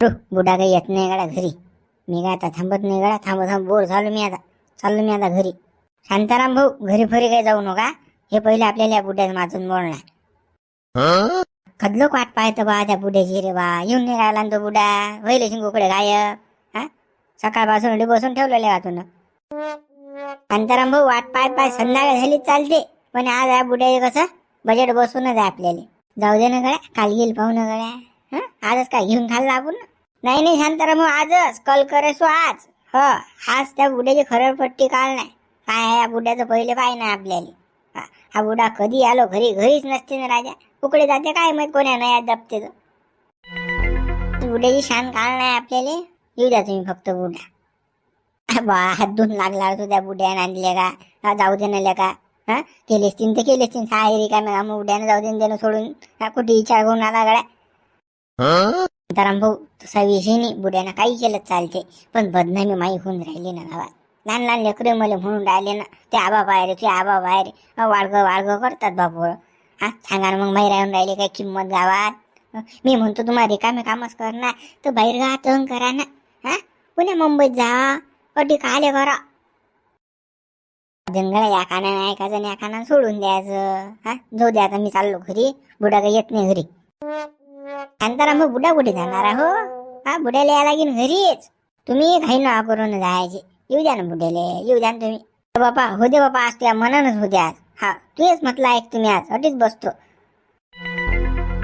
रू, बुडा काही येत नाही गडा घरी. मी काय आता थांबत नाही गडा? थांब थांब बोर झालो मी आता. चाललो मी आता घरी. शांताराम भाऊ घरी फरी काही जाऊ नका. हे पहिले आपल्याला या बुड्यात माजून बोलणार. कदलोक वाट पाहतो बा त्या बुड्याची रे बा येऊन नाही राहिला तो बुडा होईल शिंगोकडे गायब. हा? सकाळपासून बसून ठेवलेले का शांताराम भाऊ वाट पाय पाय संध्याकाळ झाली चालते. पण आज या बुड्याचे कसं? बजेट बसूनच आहे आपल्याला. जाऊ दे ना गळ्या काल गेल पाहू ना गळ्या हं? आजच काय घेऊन खाल्ला आपण नाही नाही शांताराम आजच. कल करेसो आज. ह हाच त्या बुड्याची खरड पट्टी काल नाही. काय आहे या बुड्याचं पहिले पाय ना आपल्याला? हा, बुडा कधी आलो घरी? घरीच नसते ना राजा. उकडे जाते काय माहीत कोण्या नाही दबते तर बुड्याची शान काल नाही आपल्याला? येऊ द्या तुम्ही फक्त बुडा बा हात धुवून लागला तो त्या बुड्यानं आणले का? हा, जाऊ दे ना का? हा केलेच तीन तर केलेच तीन. सहा रे काय मग बुड्यानं जाऊ दे देणं सोडून. कुठे विचार करून आला गड्या? तर भाऊ तसा विषय नाही. बुड्यानं काही केलं चालते पण बदनामी माई होऊन राहिली ना गावात. लहान लहान लेकरे मला म्हणून राहिले ना. ते आबा बाहेर ते आबा बाहेर. वाळग वाळग करतात बापू हा सांगा ना मग माही राहून राहिले काय किंमत गावात? मी म्हणतो तुम्हाला रिकामे कामच करणार. तर बाहेर गावात तहं करा ना. हा? पुण्या मुंबईत जा. अटी काले करा. जंगल या कानाने ऐकायचं आणि या कानाने सोडून द्यायचं. हा? जाऊ द्या आता मी चाललो घरी. बुडा काही येत नाही घरी. शांताराम मग बुडा कुठे जाणार आहो? हो हा बुड्याला या लागेल घरीच. तुम्ही काही ना करून जायचे. येऊ द्या ना बुड्याले येऊ द्या ना तुम्ही. हो बापा हो दे बापा आज तुझ्या मनानच हो द्या आज. हा तुझेच म्हटलं ऐक तुम्ही आज अटीच बसतो.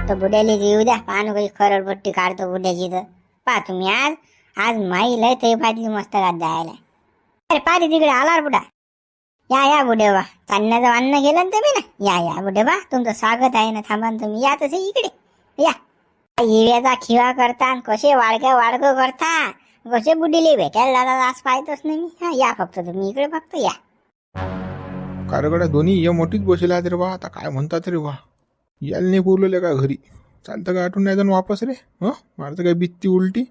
तर बुड्याले येऊ द्या पाहणं काही खरडपट्टी काढतो बुड्याची तर. पहा तुम्ही आज आज माई लय तरी पाहिजे मस्त गात जायला. अरे पाहिजे तिकडे आला बुडा या या बुडेबा चालण्याचं अन्न गेलं ना तुम्ही ना? या या बुडेबा तुमचं स्वागत आहे ना थांबा तुम्ही. या तसे इकडे. या. हिव्याचा खिवा करता कसे वाडक्या वाडक करता कसे बुडीले भेटायला जातात आज पाहतच नाही मी. हा या फक्त तुम्ही. इकडे फक्त या. कारगड्या दोन्ही ये मोठीच बसेल रे बा. आता काय म्हणतात रे बा? यायला नाही बोलवले का घरी? चालतं का आठवून नाही जाणं वापस रे? हं? मारतं काय बित्ती उलटी?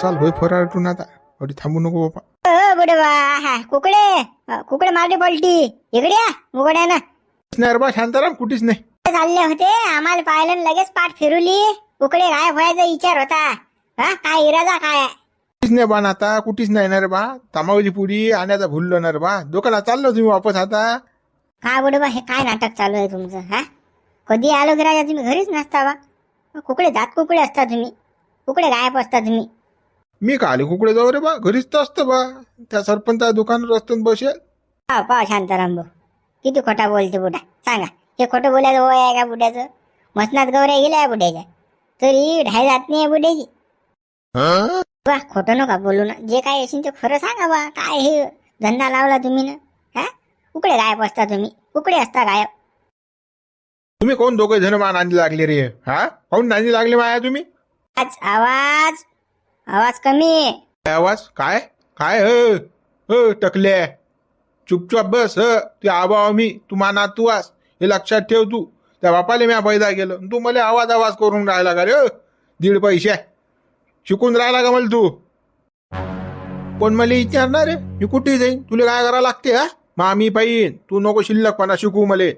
चाल भाई फरार आठवून आता. अडी थांबू नको बापा अ, हा कुकडे? अ, कुकडे मारले पलटी. इकडे या उघड्या ना नाही रे बा शांताराम. कुठेच नाही. चालले होते. आम्हाला पाहिलं लगेच पाठ फिरवली. उकडे गायब व्हायचा विचार होता. हा काय इरादा काय? कुठेच नाही बा आता कुठेच नाही ना रे बा. तामावली पुरी आण्याचा भुललो ना रे बा. दुकानात चाललो तुम्ही वापस आता. काय बुडे बा हे काय नाटक चालू आहे तुमचं हा? कधी आलो की राजा तुम्ही घरीच नसता बा. कुकडे जात कुकडे असता तुम्ही. कुकडे गायब असता तुम्ही. मी का आले कुकडे जाऊ रे बा? घरीच तर असतं बा. त्या सरपंचा दुकानावर असतं बसेल. पाव पाव शांताराम भाऊ. किती खोटा बोलते बुडा. सांगा. हे खोटं बोलायचं वय आहे का बुड्याचं? मसनात गौऱ्या गेल्या आहे बुड्याच्या. तरी ढाय जात नाही बुड्याची. वा खोटं नका बोलू ना. जे काय असेल ते खरं सांगा बा. काय हे? धंदा लावला तुम्ही ना? हा? कुकडे गायब असता तुम्ही. कुकडे असता गायब. तुम्ही कोण दोघे जण मा नांदी लागले रे? हा? काऊन नांदी लागले माया तुम्ही? आज आवाज. आवाज कमी आहे. काय आवाज? काय? काय? ह टकल्या. चुपचाप बस ह. ते आबा मी तू माना तू आस. हे लक्षात ठेव तू. त्या बापाले म्या पैदा केलं. तू मला आवाज आवाज करून राहिला का रे? दीड पैसे. शिकून राहिला का मला तू? पण मला विचारणार रे मी कुठे जाईन? तुला काय करावं लागते हा? मग आम्ही पाहिन. तू नको शिल्लकपणा शिकू मले.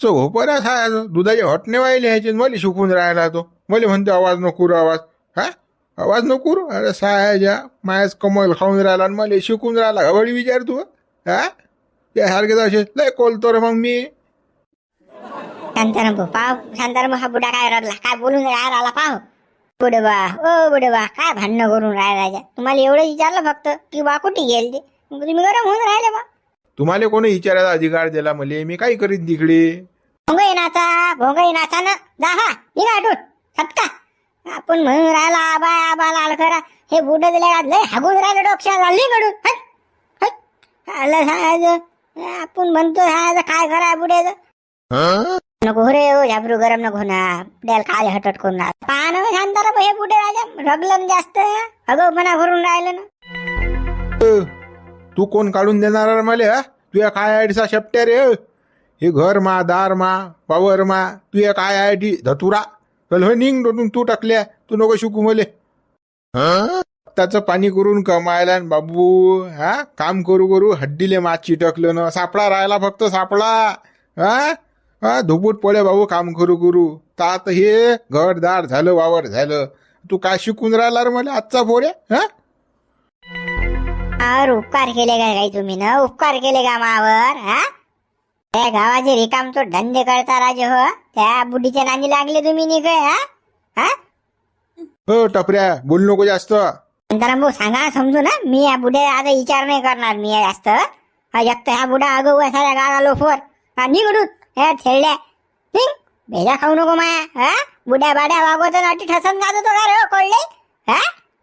चो हो परत हा दुधाचे हटणे वाहिले ह्याचे. मला शिकून राहिला तो. मला म्हणते आवाज नको आवाज. हा? आवाज नको अरे सायाच्या मायाच कमल खाऊन राहिला आणि मला शिकून राहिला. का वळी विचार तू हा? त्यासारखे असे लय कोलतो रे मग मी. शांताराम भाऊ. पाव शांताराम हा बुडा काय रडला? काय बोलून राहिला आला पाव? बुडे बा ओ बुडे बा काय भांडणं करून राहिला राजा? तुम्हाला एवढं विचारलं फक्त की बा कुठे गेल ते मग तुम्ही गरम होऊन राहिले बा. तुम्हाला कोणी विचारायचा अधिकार दिला मले मी काय करीत तिकडे? भोंगई नाचा भोंगई नाचा ना जा हा निघा आठवून. सत्ता आपण म्हणून राहिला आबा आबा लाल करा हे बुड दिले लय हागून राहिलं डोक्यात आली कडून हट, हट. आलं. आपण म्हणतो काय करा बुड्याचं? नको हो रे हो झाबरू गरम नको ना बुड्याला काय हटट करून पाहणं शांतारा हे कुठे राजा रगलम जास्त. हगवपणा भरून राहिलं ना. तू कोण काढून देणार रे मले या तुया काय आयडीचा शेपट्या रे हे घर मा दार मा पावर मा तुया काय आयडी? धतुरा. चल हो निघ डोटून तू टाकल्या. तू नको शिकू मले. त्याचं पाणी करून कमायला बाबू हा? काम करू करू हड्डीले मात चिटकलं ना. सापळा राहिला फक्त सापळा हा? हा धुपूट पडे बाबू काम करू करू. तर आता हे घरदार झालं वावर झालं. तू काय शिकून राहिला रे मला आजचा पोऱ्या हा? और उपकार केले का काही तुम्ही ना? उपकार केले का मावर हा? त्या गावाचे रिकाम तो धंदे करता राजे हो? त्या बुढीच्या नांदी लागले तुम्ही नि काय हा? हा? हो टपऱ्या बोल नको जास्त. भाऊ सांगा समजू ना? मी या बुड्या आता विचार नाही करणार मी या जास्त. हा ह्या बुडा अगो साऱ्या गावाला लोफर. हा निघडून हे खेळल्या निघ. भेजा खाऊ नको माया. हा? बुड्या बाड्या वागवत नाटी ठसन जात होतो का रे हो, कळले हा?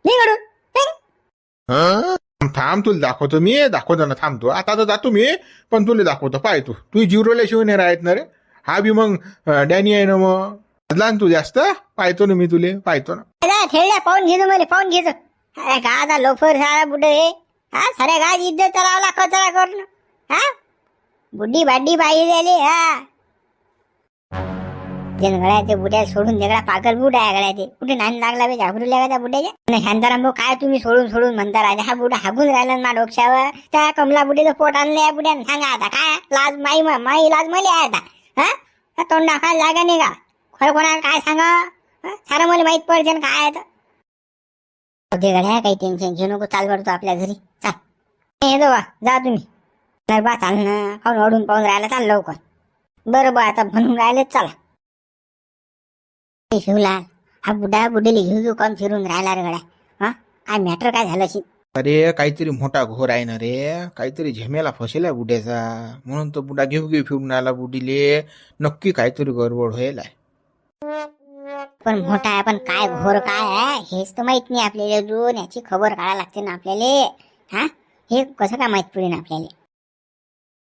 निघडून निघ. थांब, तुला दाखवतो मी. दाखवतो ना थांबतो आता तर जातो मी पण तुला दाखवतो. पाय तू. तू जिवरोल्याशिवाय नाही राहत ना रे? हा बी मग डॅनी आहे ना मग. बदला तू जास्त. पाहतो ना मी तुले. पाहतो ना. खेळल्या पाहून घेतो मला पाहून घेतो अरे गादा लोफर सारा बुड्ढे हे? हा साऱ्या गाज इज्जत लावला कचरा करून. हा? बुड्डी बाड्डी बाई झाली हा. जन ते बुड्या सोडून देगळा पागल बुड आहे गळ्या ते कुठे नाही लागला बे घाबरू लागला त्या बुड्याच्या? आणि शांताराम भाऊ काय तुम्ही सोडून सोडून म्हणता राजा हा बुडा हागून राहिला ना डोक्यावर. त्या कमला बुडीचं पोट आणलं या बुड्यानं. सांगा आता काय लाज माई माई लाज मले आहे आता. हा? तोंड दाखवायला जागा नाही का? खरं कोणाला काय सांगा? हा? सारं मला माहीत पडते काय आहे तर. गड्या काही टेन्शन घेऊ नको चाल करतो आपल्या घरी. चाल. हे बा जा तुम्ही. नाही बा चाल ना. खाऊन ओढून पाहून राहिला चाल लवकर. बरं बा आता म्हणून राहिलेच चला. ए, शिवलाल हा बुडा बुडीला घेऊ घेऊ कोण फिरून राहिला रे गड्या. हा? काय मॅटर काय झालं अशी? अरे काहीतरी मोठा घोर आहे ना रे. काहीतरी झेमेला फसेला बुड्याचा म्हणून तो बुडा घेऊ घेऊ फिरून आला बुडीले नक्की काहीतरी गडबड होईल पण मोठा आहे पण काय घोर काय आहे? हेच तर माहीत नाही आपल्याला अजून. याची खबर काढायला लागते ना आपल्याला. हा? हे कसं काय माहीत पडेल आपल्याला?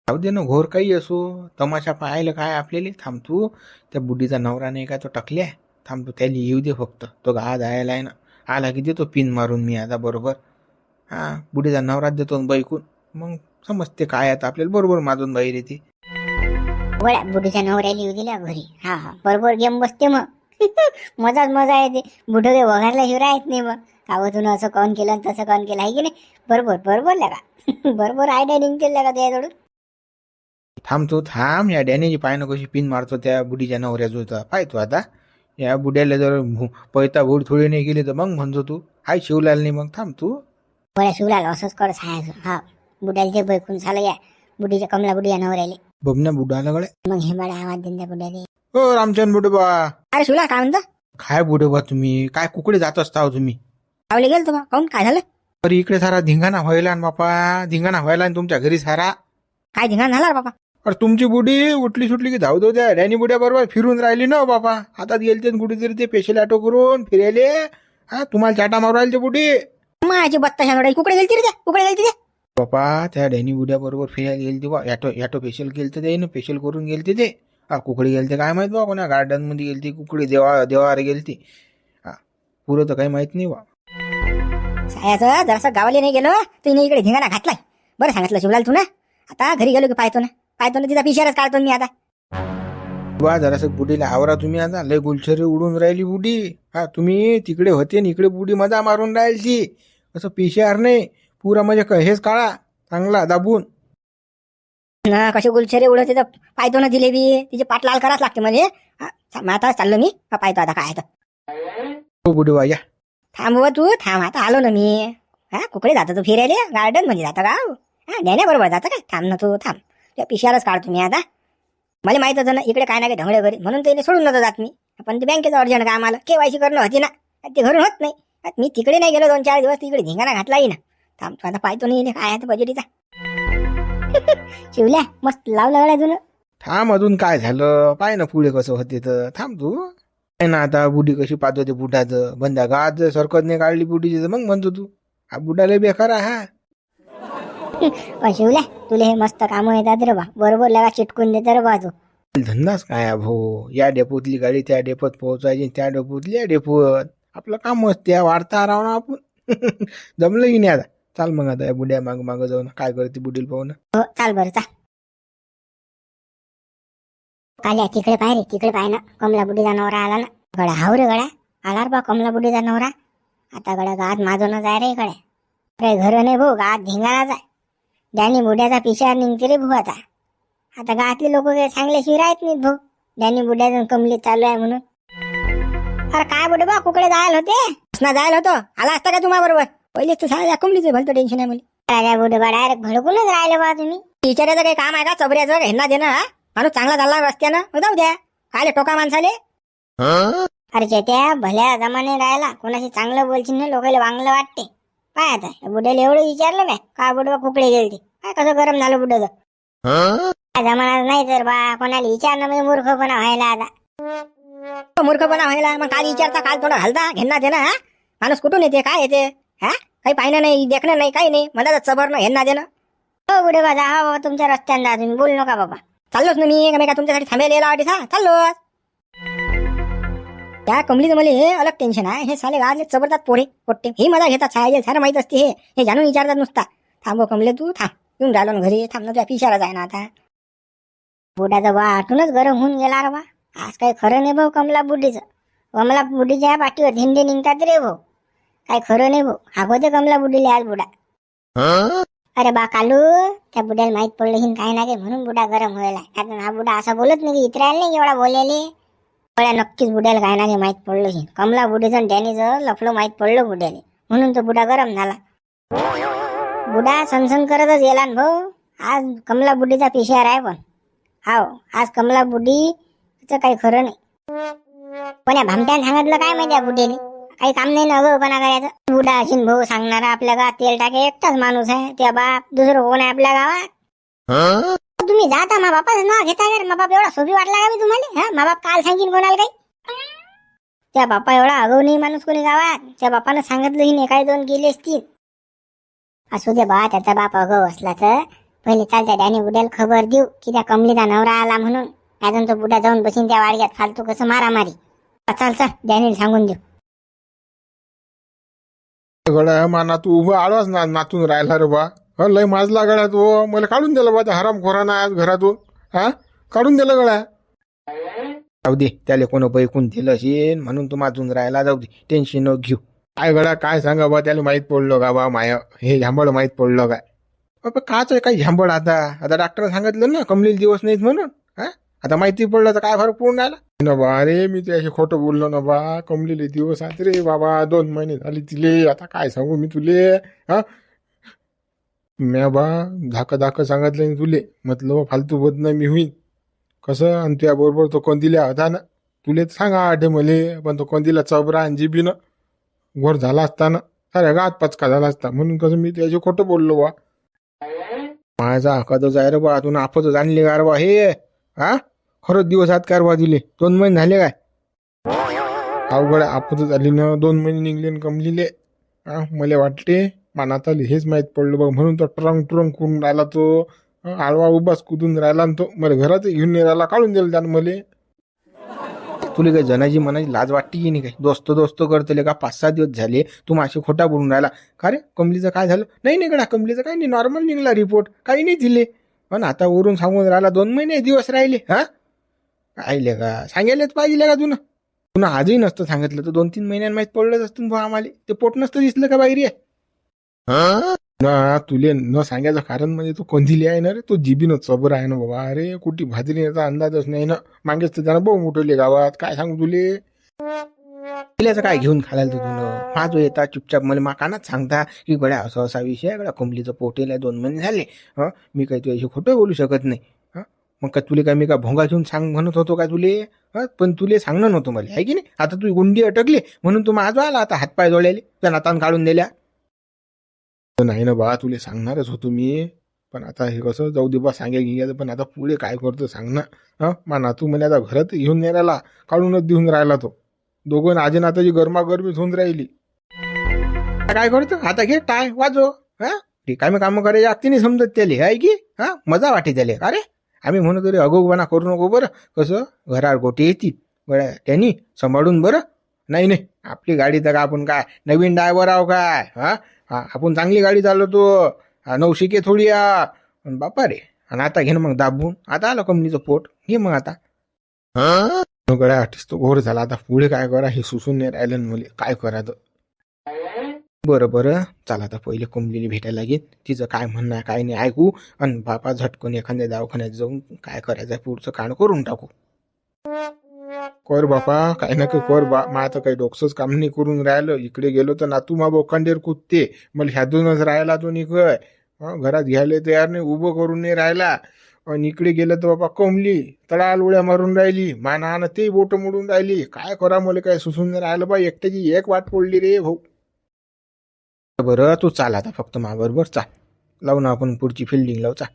जाऊ दे ना घोर काही असो. तमाशा पाहायला काय आपल्याला? थांबतो त्या बुढीचा नवरा नाही का तो टकल्या? थांबतो त्याला येऊ दे फक्त. तो गा जायला आहे ना. आला की देतो पिन मारून मी आता बरोबर. हा बुडीचा नवराच देतो बैकून मग समजते काय आता आपल्याला. बरोबर माजून बाहेर येते वळ्या बुढीच्या नवऱ्याला येऊ दिल्या घरी. हा हा. बरोबर गेम बसते मग. मजाच मजा येते. बुढं काही वघारला हिरा येत नाही मग. गावातून असं कॉन केलं आणि तसं कॉन केलं. आहे की नाही? बरोबर बरोबर लगा. बरोबर आयडिया निघतील लगा थांबतो थांब. या डॅनेची पायनं कशी पिन मारतो त्या बुडीच्या नवऱ्याचं होता पाहतो आता. या बुड्याला जर पैता भूड थोडी नाही गेली तर मग म्हणतो तू हाय शिवलाल नाही मग थांब तू. गोळ्या शिवला असंच कर सांगायचं हा बुड्याला ते बैकून झालं या बुढीच्या कमला बुडी या नवऱ्याले. बबन्या बुडाला गळे मग हे मला आवाज देऊन त्या बुड्याले हो रामचंद बुडे बा. अरे शिवला काय म्हणतो? काय बुडे बा तुम्ही? काय कुकडे जात असता हो तुम्ही? गावले गेल बा. काऊन काय झालं? अरे इकडे सारा धिंगाणा व्हायला बापा. धिंगाणा व्हायला ना तुमच्या घरी सारा. काय धिंगाण झाला रे बाबा अरे तुमची बुडी उठली सुटली की धाव त्या डॅनी बुड्या बरोबर फिरून राहिली ना बापा हातात गेलते न कुठेतरी ते पेशल ऑटो करून फिरायले. हा तुम्हाला चाटा मारू राहिले ते बुडी माझी नवऱ्याची कुकडे गेलती रे त्या? कुकडे गेलती ते बापा त्या डॅनी बुड्या बरोबर फिरायला गेलते ते बा. ॲटो ॲटो पेशल गेलते ते ना पेशल करून गेलते ते. हा कुकडे गेलते काय माहीत बा कोणा? गार्डनमध्ये गेलती कुकडे देवा देवावर गेलती. हा पुरं तर काही माहीत नाही बा. सायाचं जरासं गावाला नाही गेलो तिने इकडे धिंगाणा घातलाय. बरं सांगितलं शिवलाल तू ना. आता घरी गेलो की पाहतो ना. पाहतो ना तिचा पिशारच काढतो मी आता. बा जरासं बुडीला आवरा तुम्ही आता. लय गुलछरी उडून राहिली बुडी. हा तुम्ही तिकडे होते आणि इकडे बुडी मजा मारून राहिली असं पिशार नाही. पुरा म्हणजे क- हेच काळा चांगला दाबून. ना कशी गुलछरे उडवते तर पाहतो ना जिलेबी तिचे पाट लाल करावंच लागते म्हणजे हा, मग आता चाललो मी. हा, पाहतो आता काय तर. हो बुडी बा या. थांब बुवा तू थांब. आता आलो ना मी. हा कुकडे जातो तू फिरायला? गार्डनमध्ये जातं का? हा नेण्या बरोबर जातं काय? थांब ना तू थांब. त्या पिशारच काढतो मी आता. मला माहीत होतं ना इकडे काय ना काय ढंगळे घरी. म्हणून ते सोडून नव्हतं जात मी. पण ते बँकेचं अर्जंट काय आम्हाला केवायसी करणं होती ना. ते घरून होत नाही. आता मी तिकडे नाही गेलो दोन चार दिवस. तिकडे धिंगाणा घातलाही ना थांब आता पाहतो नाही काय आहे बजेटीचा शिवल्या मस्त लावला गड्या तुला थांब अजून काय झालं? पाय ना पुढे कसं होते तर. थांब तू. काय ना आता बुडी कशी पाहतो ते बुडाचं बंदा गाज सरकत नाही काढली बुडीची तर मग म्हणतो तू. हा बुडाला बेकार आहे हा. शिवल्या तुला हे मस्त कामं येतात रे बा. बरोबर लगा चिटकून देतं रे बा तू. धंदाच काय आहे भाऊ? या डेपोतली गाडी त्या डेपोत पोहोचायची त्या डेपोतली या डेपोत. आपलं काम त्या वाढता राहू ना आपण. जमलं की नाही आता. चाल मग आता या बुड्या माग माग जाऊन. काय करते बुडील पाहू ना हो चाल बरं चाल. काल्या तिकडे पाय रे तिकडे पाय ना. कमला बुडीचा नवरा आला ना. गड्या हाव रे गड्या आला रे बा कमला बुडीचा नवरा. आता गड्या गावात माझून जाय रे गड्या काही घर नाही भाऊ गावात धिंगाणाच आहे. ज्यानी बुड्याचा पिशा निघते रे भाऊ आता आता गावातले लोक काही चांगल्याशिवाय राहत नाहीत भाऊ ज्यानी बुड्याचं कमली चालू आहे म्हणून. अरे काय बुडे बा कुकडे जायला होते? ना जायला होतो. आला असता का तुम्हा बरोबर पहिलेच तर साऱ्या कुंबलीचं भलतं टेन्शन आहे मला. राजा बुडे डायरेक्ट भडकूनच राहिले बा तुम्ही. विचारायचं काही काम आहे का? चबऱ्याचं ह्यांना देणं हा? माणूस चांगला चालला रस्त्यानं. जाऊ द्या. कायले टोका माणसाले? अरे चेत्या भल्या जमाने राहिला. कोणाशी चांगलं बोलशील ना लोकांना वांगलं वाटते. काय आता बुड्याला एवढं विचारलं नाही का बुडवा कुकडे गेलते? काय कसं गरम झालं बुड्याचं काय जमाना नाही तर बा कोणाला विचारणं म्हणजे मूर्खपणा व्हायला आता. तो मूर्खपणा व्हायला मग काल विचारता काल थोडं घालता घेणं देणं हा? माणूस कुठून येते काय येते? हा? काही पाहिलं नाही देखणं नाही काही नाही मला चबरणं ह्यांना देणं. हो बुडे बा जा हा बाबा तुमच्या रस्त्यानं जा तुम्ही बोलू नका बाबा. चाललोच ना मी का मी तुमच्यासाठी थांबेल वाटी हा? चाललो त्या कमलीचं मला हे अलग टेन्शन आहे. हे साले गाजले चबरतात पोरे पोट्टे. ही मजा घेतात सायाजे सारं माहीत असते हे. हे जाणून विचारतात नुसता. थांब कमले तू थांब. येऊन राहिलो ना घरी. थांब ना तुझ्या पिशाला जाय ना आता. बुड्याचा बा आठूनच गरम होऊन गेला रे बा. आज काही खरं नाही भाऊ कमला बुड्डीचं. कमला बुड्डीच्या पाठीवर धिंडे निघतात रे भाऊ. काय खरं नाही भाऊ. हागवते कमला बुड्डीला आज बुडा. अरे बा कालू त्या बुड्याला माहीत पडलं हिन काय नाही म्हणून बुडा गरम व्हायला कारण हा बुडा असा बोलत नाही इतरायला नाही एवढा बोलायले एवढ्या नक्कीच बुड्याला काय नाही माहीत माहीत पडलं हे. कमला त्याने जर लफलं माहीत पडलं बुड्याने म्हणून तो बुडा गरम झाला. बुडा सनसन करतच गेला ना भाऊ. आज कमला बुड्डीचा पिशार आहे पण. हाव आज कमला बुड्डीचं काही खरं नाही. पण या भामट्यानं सांगितलं काय माहिती बुडीने काही काम नाही ना गणा करायचं. बुडा अशीन भाऊ सांगणारा आपल्या गावात तेल टाके एकटाच माणूस आहे. त्या बाप दुसरं कोण आहे आपल्या गावात? तुम्ही जाता मा बापाचं नाव घेता मा बाप एवढा सोपी वाटला का मी तुम्हाला? हा? मा बाप काल सांगीन कोणाला काही? त्या बापा एवढा आगाऊ नाही माणूस कोणी गावात. त्या बापानं सांगितलं हिने काही दोन गेले असतील. असू दे बा त्याचा बाप अगाऊ असला तर. पहिले चालत्या डॅनी बुड्याला खबर देऊ की त्या कमलीचा नवरा आला म्हणून. अजून तो बुडा जाऊन बसीन त्या वाडग्यात फालतू कसं मारामारी. चाल चल डॅनीला सांगून देऊ. गड्या माना तू उभं आलोच ना नातून राहिला रे बा. हं, लय माजला गड्या तू. मला काढून दिलं बा त्या हराम खोराना आज घरातून. हा? काढून दिलं गड्या. जाऊ दे त्याला कोण बैकून दिलं असेल म्हणून तू माजून राहिला जाऊ दे. टेन्शन न घेऊ. काय गड्या काय सांगा बा त्याला माहीत पडलं का बा माया हे झांबड माहीत पडलं काय बाबा काच आहे काय झांबड आता. आता डॉक्टर सांगितलं ना कमलेल दिवस नाहीत म्हणून. हा? आता माहिती पडलं तर काय फरक पडून राहिला? ना बा अरे मी त्याशी खोटं बोललो ना बा. कमलेले दिवस आहेत रे बाबा दोन महिने झाले तिले. आता काय सांगू मी तुले? हा? म्या बा धाक धाक सांगितलं तुले. म्हटलं बा फालतू बदनामी होईन. कसं? आणि त्याबरोबर तो कोंदिल्या होता ना. तुले तर सांगा आठे मले पण तो कोंदिला चबरा आणि जिबीनं वर झाला असता ना साऱ्या गात पचका झाला असता. म्हणून कसं मी त्याचे खोटं बोललो बा. माझा हक्कातच आहे रे बा. तू आपतच आणले का रे बा. हे हा? खरंच दिवस आत कार बा दिले दोन महिने झाले काय? अवघड आपत झाली ना. दोन महिने निघले न कमलीले. हा मला वाटते मानात आली हेच माहीत पडलं बघ. म्हणून तो ट्रंक ट्रंक करून राहिला तो. आळवा उभाच कुदून राहिला आणि तो मला घरात घेऊन नाही राहिला काढून दिलं त्यानं मले. तुला काय जनाची मनाची लाज वाटते की नाही काय? दोस्त दोस्त करतले का? पाच सहा दिवस झाले तू मासे खोटा बोलून राहिला. का रे? कमलीचं काय झालं? नाही नाही कमलीचं काय नाही. नॉर्मल निघला रिपोर्ट काही नाही दिले. पण आता वरून सांगून राहिला दोन महिने दिवस राहिले. हा? राहिले का? सांगायलाच पाहिजे का तुला? पुन्हा आजही नसतं सांगितलं. तर दोन तीन महिन्यां माहीत पडलंच असतं भाऊ आम्हाला. ते पोट नसतं दिसलं का बाहेर ना तुले न सांगायचं कारण म्हणजे तो कोंदिली आहे ना रे? तो जिबीनं चबर आहे ना बाबा. अरे कुठे भाजरी याचा अंदाजच नाही ना. मागेच तर त्यानं बहु मोठवले गावात. काय सांगू तुले? तिल्याचं काय घेऊन खायला तू तुला माझं येता चुपचाप मला मा कानात सांगता की गड्या असं असा विषय आहे गड्या. कोंबलीचं पोटेल आहे दोन महिने झाले. हं? मी काही तुझ्याशी खोटं बोलू शकत नाही. हं? मग का तुले काय मी का भोंगा घेऊन सांग म्हणत होतो का तुले? हं? पण तुले सांगणं नव्हतं मला. आहे की नाही? आता तू गुंडी अटकली म्हणून तू माझं आला आता हातपाय जोडलेले त्या नातान काढून दिल्या. नाही ना बाळा तुले सांगणारच होतो मी. पण आता हे कसं जाऊ दे बा सांगे गिंग्याचं पण आता पुढे काय करतो सांग ना. हं? मा नातू म्हणे आता घरात घेऊन नाही राहिला काढूनच देऊन राहिला तो. दोघं आजी नाताची गरमागरमी होऊन राहिली. काय करतो? आता घे टाय वाजो हा? रिकामे कामं करायची लागते नाही समजत त्याले आहे की? हा? मजा वाटे त्याले. अरे आम्ही म्हणतो तरी अगोगवाना करू नको बरं. कसं? घरावर गोटी येतील बरं त्यांनी सांभाळून बरं. नाही नाही. आपली गाडी तर का आपण काय? नवीन ड्रायव्हर आहो काय? हा? आपण चांगली गाडी चालवतो. नवशिके थोडी आ बापा रे आणि आता घे ना मग दाबून. आता आलं कंपनीचं पोट. घे मग आता. गड्या आर्टिस्ट तो घोर झाला. आता पुढे काय करा हे सुसून नाही राहिलं ना मुले. काय करायचं बरं बरं. चला आता पहिले कुंबलीला भेटायला लागेल तिचं काय म्हणणं आहे काय नाही ऐकू. आणि बापा झटकून एखाद्या दवाखान्यात जाऊन काय करायचं पुढचं काण करून टाकू. कर बापा काय नका कर बा मा आता काही डोकसंच काम नाही करून राहिलं. इकडे गेलो तर नातू मा बोखंडेर कुदते मला ह्यातूनच राहिला तो निकय घरात घ्यायला तयार नाही उभं करून नाही राहिला. आणि इकडे गेलं तर बाबा कोंबली तळाल उड्या मारून राहिली. मानानं ते बोट मोडून राहिली. काय करा मला काय सुसून नाही राहिलं बा एकट्याची एक वाट पडली रे भाऊ. बरं तू चाल आता फक्त मा बरोबर चाल. लावू ना आपण पुढची फिल्डिंग लावू चाल.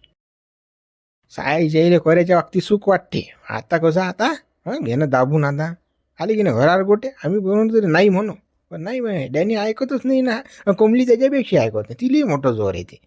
साय जैले करायच्या बाबतीत सुख वाटते. आता कसं आता? हं घेणं दाबून आता आले की नाही घरावर गोटे आम्ही बनवून तरी नाही म्हणू. पण नाही डॅनी ऐकतच नाही ना. कोंबली त्याच्यापेक्षा ऐकत नाही. तिलाही मोठं जोर येते